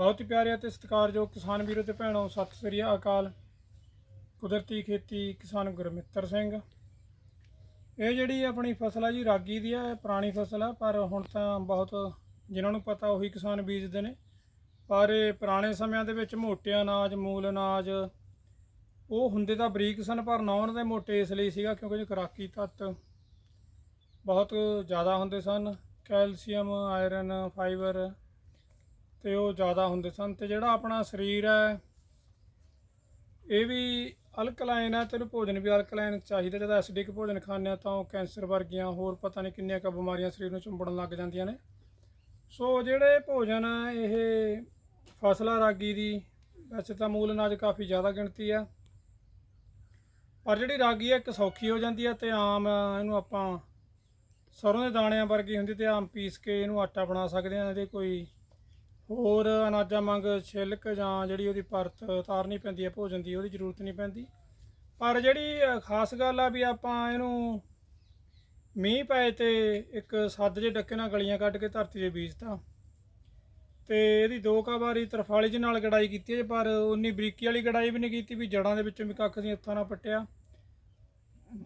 ਬਹੁਤ ਹੀ ਪਿਆਰੇ ਅਤੇ ਸਤਿਕਾਰਯੋਗ ਕਿਸਾਨ ਵੀਰੋ ਤੇ ਭੈਣੋ, ਸਤਿ ਸ੍ਰੀ ਅਕਾਲ। ਕੁਦਰਤੀ ਖੇਤੀ ਕਿਸਾਨ ਗੁਰਮਿੱਤਰ ਸਿੰਘ। ਇਹ ਜਿਹੜੀ ਆਪਣੀ ਫਸਲ ਆ ਜੀ, ਰਾਗੀ ਦੀ ਆ, ਇਹ ਪੁਰਾਣੀ ਫਸਲ ਆ, ਪਰ ਹੁਣ ਤਾਂ ਬਹੁਤ ਜਿਨ੍ਹਾਂ ਨੂੰ ਪਤਾ ਉਹੀ ਕਿਸਾਨ ਬੀਜਦੇ ਨੇ। ਪਰ ਇਹ ਪੁਰਾਣੇ ਸਮਿਆਂ ਦੇ ਵਿੱਚ ਮੋਟੇ ਅਨਾਜ, ਮੂਲ ਅਨਾਜ, ਉਹ ਹੁੰਦੇ ਤਾਂ ਬਰੀਕ ਸਨ, ਪਰ ਨੌਨ ਦੇ ਮੋਟੇ ਇਸ ਲਈ ਸੀਗਾ ਕਿਉਂਕਿ ਜੋ ਖੁਰਾਕੀ ਤੱਤ ਬਹੁਤ ਜ਼ਿਆਦਾ ਹੁੰਦੇ ਸਨ। ਕੈਲਸ਼ੀਅਮ, ਆਇਰਨ, ਫਾਈਬਰ ਤੇ ਉਹ ਜ਼ਿਆਦਾ ਹੁੰਦੇ ਸਨ ਤੇ ਜਿਹੜਾ ਆਪਣਾ ਸਰੀਰ ਹੈ, ਇਹ ਵੀ ਅਲਕਲਾਈਨ ਹੈ ਤੇ ਇਹਨੂੰ ਭੋਜਨ ਵੀ ਅਲਕਲਾਈਨ ਚਾਹੀਦਾ, ਜਦੋਂ ਐਸਿਡਿਕ ਭੋਜਨ ਖਾਂਦੇ ਹਾਂ ਤਾਂ ਉਹ ਕੈਂਸਰ ਵਰਗੀਆਂ ਹੋਰ ਪਤਾ ਨਹੀਂ ਕਿੰਨੀਆਂ ਕੁ ਬਿਮਾਰੀਆਂ ਸਰੀਰ ਨੂੰ ਚੁੰਬੜਨ ਲੱਗ ਜਾਂਦੀਆਂ ਨੇ। ਸੋ ਜਿਹੜੇ ਭੋਜਨ ਆ, ਇਹ ਫਸਲਾ ਰਾਗੀ ਦੀ, ਵੈਸੇ ਤਾਂ ਮੂਲ ਅਨਾਜ ਕਾਫੀ ਜ਼ਿਆਦਾ ਗਿਣਤੀ ਆ। ਪਰ ਜਿਹੜੀ ਰਾਗੀ ਹੈ ਇੱਕ ਸੌਖੀ ਹੋ ਜਾਂਦੀ ਹੈ ਤੇ ਆਮ ਇਹਨੂੰ ਆਪਾਂ ਸਰੋਂ ਦੇ ਦਾਣਿਆਂ ਵਰਗੀ ਹੁੰਦੀ ਤੇ ਆਮ ਪੀਸ ਕੇ ਇਹਨੂੰ ਆਟਾ ਬਣਾ ਸਕਦੇ ਹਾਂ, ਇਹਦੇ ਕੋਈ ਹੋਰ ਅਨਾਜਾਂ ਮੰਗ ਛਿਲਕ ਜਾਂ ਜਿਹੜੀ ਉਹਦੀ ਪਰਤ ਉਤਾਰਨੀ ਪੈਂਦੀ ਹੈ, ਭੋਜਨ ਦੀ, ਉਹਦੀ ਜ਼ਰੂਰਤ ਨਹੀਂ ਪੈਂਦੀ। ਪਰ ਜਿਹੜੀ ਖਾਸ ਗੱਲ ਆ ਵੀ ਆਪਾਂ ਇਹਨੂੰ ਮੀਂਹ ਪਏ ਤੇ ਇੱਕ ਸੱਦ ਜੇ ਡੱਕੇ ਨਾਲ ਗਲੀਆਂ ਕੱਢ ਕੇ ਧਰਤੀ 'ਤੇ ਬੀਜਤਾ ਤੇ। ਇਹਦੀ ਦੋ ਕਾ ਵਾਰੀ ਤਰਫਾਲੀ ਦੇ ਨਾਲ ਗੜਾਈ ਕੀਤੀ ਹੈ, ਪਰ ਉਨੀ ਬਰੀਕੀ ਵਾਲੀ ਗੜਾਈ ਵੀ ਨਹੀਂ ਕੀਤੀ ਵੀ ਜੜਾਂ ਦੇ ਵਿੱਚੋਂ ਵੀ ਕੱਖ ਅਸੀਂ ਹੱਥਾਂ ਨਾਲ ਪੱਟਿਆ।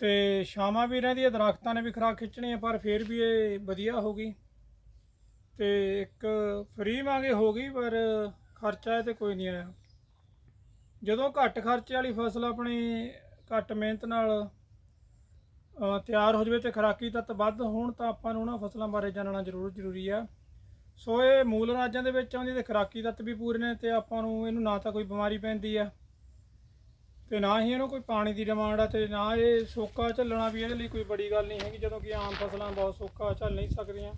ਤੇ ਛਾਵਾਂ ਵੀ ਰਹਿੰਦੀ ਹੈ ਦਰਖਤਾਂ ਨੇ ਵੀ ਖਰਾਕ ਖਿੱਚਣੀ ਹੈ, ਪਰ ਫਿਰ ਵੀ ਇਹ ਵਧੀਆ ਹੋ ਗਈ। ਤੇ ਇੱਕ ਫ੍ਰੀ ਵਾਂਗੇ ਹੋ ਗਈ, ਪਰ ਖਰਚਾ ਇਹ ਤੇ ਕੋਈ ਨਹੀਂ ਆਇਆ। ਜਦੋਂ ਘੱਟ ਖਰਚੇ ਵਾਲੀ ਫਸਲ ਆਪਣੀ ਘੱਟ ਮਿਹਨਤ ਨਾਲ ਤਿਆਰ ਹੋ ਜਵੇ ਤੇ ਖਰਾਕੀ ਤੱਤ ਵੱਧ ਹੋਣ, ਤਾਂ ਆਪਾਂ ਨੂੰ ਉਹਨਾਂ ਫਸਲਾਂ ਬਾਰੇ ਜਾਣਨਾ ਜ਼ਰੂਰ ਜ਼ਰੂਰੀ ਆ। ਸੋ ਇਹ ਮੂਲ ਅਨਾਜਾਂ ਦੇ ਵਿੱਚ ਆਉਂਦੀ ਤੇ ਖਰਾਕੀ ਤੱਤ ਵੀ ਪੂਰੇ ਨੇ ਤੇ ਆਪਾਂ ਨੂੰ ਇਹਨੂੰ ਨਾ ਤਾਂ ਕੋਈ ਬਿਮਾਰੀ ਪੈਂਦੀ ਆ, ਤੇ ਨਾ ਹੀ ਇਹਨੂੰ ਕੋਈ ਪਾਣੀ ਦੀ ਡਿਮਾਂਡ ਆ ਤੇ ਨਾ ਇਹ ਸੋਕਾ ਝੱਲਣਾ ਵੀ ਇਹਦੇ ਲਈ ਕੋਈ ਬੜੀ ਗੱਲ ਨਹੀਂ ਹੈਗੀ, ਜਦੋਂ ਕਿ ਆਮ ਫਸਲਾਂ ਬਹੁਤ ਸੋਕਾ ਝੱਲ ਨਹੀਂ ਸਕਦੀਆਂ।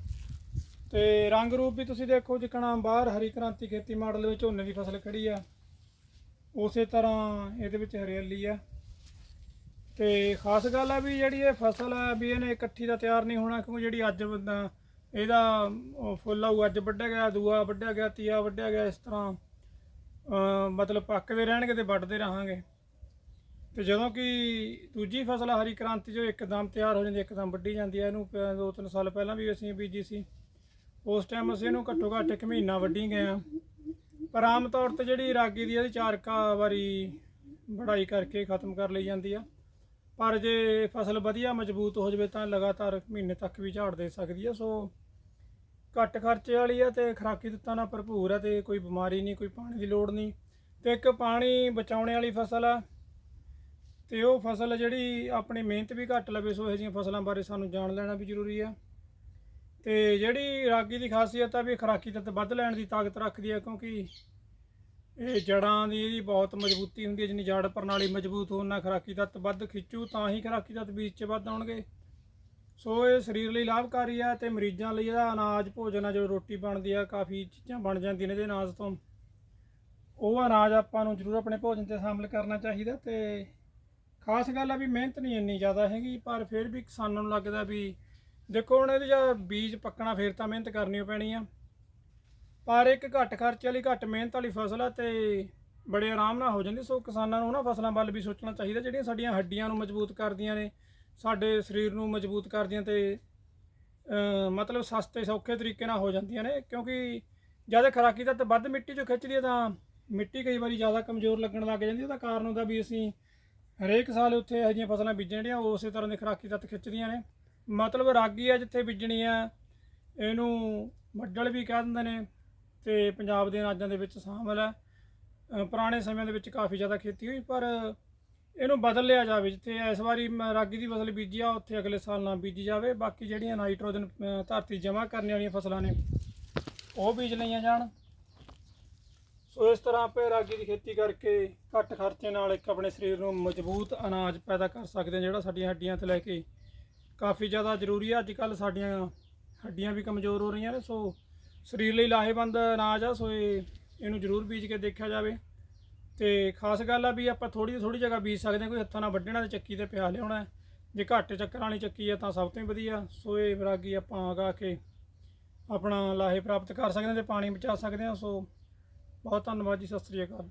ਤੇ ਰੰਗ ਰੂਪ ਵੀ ਤੁਸੀਂ ਦੇਖੋ ਜਿਕਣਾ ਬਾਹਰ, ਹਰੀ ਕ੍ਰਾਂਤੀ ਖੇਤੀ ਮਾਡਲ ਵਿੱਚ ਝੋਨੇ ਦੀ ਫਸਲ ਖੜੀ ਆ। ਉਸੇ ਤਰ੍ਹਾਂ ਇਹਦੇ ਵਿੱਚ ਹਰਿਆਲੀ ਆ। ਤੇ ਖਾਸ ਗੱਲ ਆ ਵੀ ਜਿਹੜੀ ਇਹ ਫਸਲ ਆ, ਵੀ ਇਹਨੇ ਇਕੱਠੀ ਦਾ ਤਿਆਰ ਨਹੀਂ ਹੋਣਾ, ਕਿਉਂਕਿ ਜਿਹੜੀ ਅੱਜ ਇਹਦਾ ਫੁੱਲ ਆਊ, ਅੱਜ ਵੱਢਿਆ ਗਿਆ, ਦੂਆ ਵੱਢਿਆ ਗਿਆ, ਤੀਆ ਵੱਢਿਆ ਗਿਆ, ਇਸ ਤਰ੍ਹਾਂ ਮਤਲਬ ਪੱਕਦੇ ਰਹਿਣਗੇ ਤੇ ਵੱਢਦੇ ਰਹਾਂਗੇ। ਤੇ ਜਦੋਂ ਕਿ ਦੂਜੀ ਫਸਲ ਹਰੀ ਕ੍ਰਾਂਤੀ, ਜੋ ਇੱਕਦਮ ਤਿਆਰ ਹੋ ਜਾਂਦੀ, ਇੱਕਦਮ ਵੱਢੀ ਜਾਂਦੀ ਹੈ ਇਹਨੂੰ ਪ- ਦੋ ਤਿੰਨ ਸਾਲ ਪਹਿਲਾਂ ਵੀ ਅਸੀਂ ਬੀਜੀ ਸੀ। ਉਸ ਟਾਈਮ ਅਸੀਂ ਇਹਨੂੰ ਘੱਟੋ ਘੱਟ ਇੱਕ ਮਹੀਨਾ ਵੱਢੀ ਗਏ ਆ ਪਰ ਆਮ ਤੌਰ ਤੇ ਜਿਹੜੀ ਰਾਗੀ ਦੀ ਇਹਦੀ ਚਾਰ ਕਾ ਵਾਰੀ ਵਢਾਈ ਕਰਕੇ ਖਤਮ ਕਰ ਲਈ ਜਾਂਦੀ ਆ। ਪਰ ਜੇ ਫਸਲ ਵਧੀਆ ਮਜ਼ਬੂਤ ਹੋ ਜਾਵੇ ਤਾਂ ਲਗਾਤਾਰ ਮਹੀਨੇ ਤੱਕ ਵੀ ਝਾੜ ਦੇ ਸਕਦੀ ਆ। ਸੋ ਘੱਟ ਖਰਚੇ ਵਾਲੀ ਆ ਤੇ ਖਰਾਕੀ ਦਿੱਤਾਂ ਨਾਲ ਭਰਪੂਰ ਆ ਤੇ ਕੋਈ ਬਿਮਾਰੀ ਨਹੀਂ, ਕੋਈ ਪਾਣੀ ਦੀ ਲੋੜ ਨਹੀਂ। ਤੇ ਇੱਕ ਪਾਣੀ ਬਚਾਉਣੇ ਵਾਲੀ ਫਸਲ ਆ। ਤੇ ਉਹ ਫਸਲ ਜਿਹੜੀ ਆਪਣੀ ਮਿਹਨਤ ਵੀ ਘੱਟ ਲਵੇ, ਸੋ ਇਹੋ ਜਿਹੀਆਂ ਫਸਲਾਂ ਬਾਰੇ ਸਾਨੂੰ ਜਾਣ ਲੈਣਾ ਵੀ ਜ਼ਰੂਰੀ ਆ। ਤੇ ਜਿਹੜੀ ਰਾਗੀ ਦੀ ਖਾਸੀਅਤ ਆ ਵੀ ਇਹ ਖਰਾਕੀ ਤੱਤ ਵੱਧ ਲੈਣ ਦੀ ਤਾਕਤ ਰੱਖਦੀ ਆ, ਕਿਉਂਕਿ ਇਹ ਜੜਾਂ ਦੀ ਇਹਦੀ ਬਹੁਤ ਮਜ਼ਬੂਤੀ ਹੁੰਦੀ ਹੈ ਜਿੰਨੀ ਜੜ ਪ੍ਰਣਾਲੀ ਮਜ਼ਬੂਤ ਹੋਣਾ ਨਾਲ ਖਰਾਕੀ ਤੱਤ ਵੱਧ ਖਿੱਚੂ, ਤਾਂ ਹੀ ਖਰਾਕੀ ਤੱਤ ਬੀਜ 'ਚ ਵੱਧ ਆਉਣਗੇ। ਸੋ ਇਹ ਸਰੀਰ ਲਈ ਲਾਭਕਾਰੀ ਆ ਤੇ ਮਰੀਜ਼ਾਂ ਲਈ ਇਹਦਾ ਅਨਾਜ ਭੋਜਨ ਆ ਜੋ ਰੋਟੀ ਬਣਦੀ ਆ, ਕਾਫੀ ਚੀਜ਼ਾਂ ਬਣ ਜਾਂਦੀਆਂ ਨੇ ਇਹਦੇ ਅਨਾਜ ਤੋਂ। ਉਹ ਅਨਾਜ ਆਪਾਂ ਨੂੰ ਜ਼ਰੂਰ ਆਪਣੇ ਭੋਜਨ ਤੇ ਸ਼ਾਮਿਲ ਕਰਨਾ ਚਾਹੀਦਾ ਤੇ ਖਾਸ ਗੱਲ ਆ ਵੀ ਮਿਹਨਤ ਨਹੀਂ ਇੰਨੀ ਜ਼ਿਆਦਾ ਹੈਗੀ, ਪਰ ਫਿਰ ਵੀ ਕਿਸਾਨਾਂ ਨੂੰ ਲੱਗਦਾ ਵੀ ਦੇਖੋ ਹੁਣ ਇਹਦੇ ਜਾਂ ਬੀਜ ਪੱਕਣਾ ਫਿਰ ਤਾਂ ਮਿਹਨਤ ਕਰਨੀ ਪੈਣੀ ਆ। ਪਰ ਇੱਕ ਘੱਟ ਖਰਚੇ ਵਾਲੀ, ਘੱਟ ਮਿਹਨਤ ਵਾਲੀ ਫਸਲ ਆ ਤੇ ਬੜੇ ਆਰਾਮ ਨਾਲ ਹੋ ਜਾਂਦੀ। ਸੋ ਕਿਸਾਨਾਂ ਨੂੰ ਉਹਨਾਂ ਫਸਲਾਂ ਵੱਲ ਵੀ ਸੋਚਣਾ ਚਾਹੀਦਾ। ਜਿਹੜੀਆਂ ਸਾਡੀਆਂ ਹੱਡੀਆਂ ਨੂੰ ਮਜ਼ਬੂਤ ਕਰਦੀਆਂ ਨੇ, ਸਾਡੇ ਸਰੀਰ ਨੂੰ ਮਜ਼ਬੂਤ ਕਰਦੀਆਂ ਤੇ ਮਤਲਬ ਸਸਤੇ, ਸੌਖੇ ਤਰੀਕੇ ਨਾਲ ਹੋ ਜਾਂਦੀਆਂ ਨੇ। ਕਿਉਂਕਿ ਜ਼ਿਆਦਾ ਖਰਾਕੀ ਤੱਤ ਵੱਧ ਮਿੱਟੀ ਚੋਂ ਖਿੱਚਦੀ ਹੈ ਤਾਂ ਮਿੱਟੀ ਕਈ ਵਾਰੀ ਜ਼ਿਆਦਾ ਕਮਜ਼ੋਰ ਲੱਗਣ ਲੱਗ ਜਾਂਦੀ ਉਹਦਾ ਕਾਰਨ ਹੁੰਦਾ ਵੀ ਅਸੀਂ ਹਰੇਕ ਸਾਲ ਉੱਥੇ ਇਹੋ ਜਿਹੀਆਂ ਫਸਲਾਂ ਬੀਜਣ ਜਿਹੜੀਆਂ ਉਸੇ ਤਰ੍ਹਾਂ ਦੇ ਖਰਾਕੀ ਤੱਤ ਖਿੱਚਦੀਆਂ ਨੇ। ਮਤਲਬ ਰਾਗੀ ਆ ਜਿੱਥੇ ਬੀਜਣੀ ਆ, ਇਹਨੂੰ ਮੱਡਲ ਵੀ ਕਹਿ ਦਿੰਦੇ ਨੇ ਤੇ ਪੰਜਾਬ ਦੇ ਅਨਾਜਾਂ ਦੇ ਵਿੱਚ ਸ਼ਾਮਲ ਹੈ ਪੁਰਾਣੇ ਸਮਿਆਂ ਦੇ ਵਿੱਚ ਕਾਫੀ ਜ਼ਿਆਦਾ ਖੇਤੀ ਹੋਈ, ਪਰ ਇਹਨੂੰ ਬਦਲ ਲਿਆ ਜਾਵੇ, ਜਿੱਥੇ ਇਸ ਵਾਰੀ ਮ- ਰਾਗੀ ਦੀ ਫਸਲ ਬੀਜੀ ਆ, ਉੱਥੇ ਅਗਲੇ ਸਾਲ ਨਾ ਬੀਜੀ ਜਾਵੇ। ਬਾਕੀ ਜਿਹੜੀਆਂ ਨਾਈਟ੍ਰੋਜਨ ਧਰਤੀ ਜਮ੍ਹਾਂ ਕਰਨ ਵਾਲੀਆਂ ਫਸਲਾਂ ਨੇ, ਉਹ ਬੀਜ ਲਈਆਂ ਜਾਣ। ਸੋ ਇਸ ਤਰ੍ਹਾਂ ਆਪਾਂ ਰਾਗੀ ਦੀ ਖੇਤੀ ਕਰਕੇ ਘੱਟ ਖਰਚੇ ਨਾਲ ਇੱਕ ਆਪਣੇ ਸਰੀਰ ਨੂੰ ਮਜ਼ਬੂਤ ਅਨਾਜ ਪੈਦਾ ਕਰ ਸਕਦੇ ਹਾਂ, ਜਿਹੜਾ ਸਾਡੀਆਂ ਹੱਡੀਆਂ 'ਤੇ ਲੈ ਕੇ ਕਾਫੀ ਜ਼ਿਆਦਾ ਜ਼ਰੂਰੀ ਆ। ਅੱਜ ਕੱਲ ਸਾਡੀਆਂ ਹੱਡੀਆਂ ਵੀ ਕਮਜ਼ੋਰ ਹੋ ਰਹੀਆਂ ਨੇ, ਸੋ ਸਰੀਰ ਲਈ ਲਾਹੇਵੰਦ ਅਨਾਜ ਆ, ਸੋ ਇਹ ਇਹਨੂੰ ਜ਼ਰੂਰ ਬੀਜ ਕੇ ਦੇਖਿਆ ਜਾਵੇ। ਤੇ ਖਾਸ ਗੱਲ ਆ ਵੀ ਆਪਾਂ ਥੋੜੀ ਥੋੜੀ ਜਗ੍ਹਾ ਬੀਜ ਸਕਦੇ ਹਾਂ, ਕੋਈ ਹੱਥਾਂ ਨਾਲ ਵੱਢਣਾ ਤੇ ਚੱਕੀ ਤੇ ਪਿਆ ਲਿਆਉਣਾ ਜੇ ਘੱਟ ਚੱਕਰਾਂ ਵਾਲੀ ਚੱਕੀ ਆ ਤਾਂ ਸਭ ਤੋਂ ਹੀ ਵਧੀਆ, ਸੋ ਇਹ ਵਿਰਾਗੀ ਆਪਾਂ ਆਗਾ ਕੇ ਆਪਣਾ ਲਾਹੇ ਪ੍ਰਾਪਤ ਕਰ ਸਕਦੇ ਹਾਂ ਤੇ ਪਾਣੀ ਬਚਾ ਸਕਦੇ ਹਾਂ। ਸੋ ਬਹੁਤ ਧੰਨਵਾਦ ਜੀ, ਸਤਿ ਸ੍ਰੀ ਅਕਾਲ।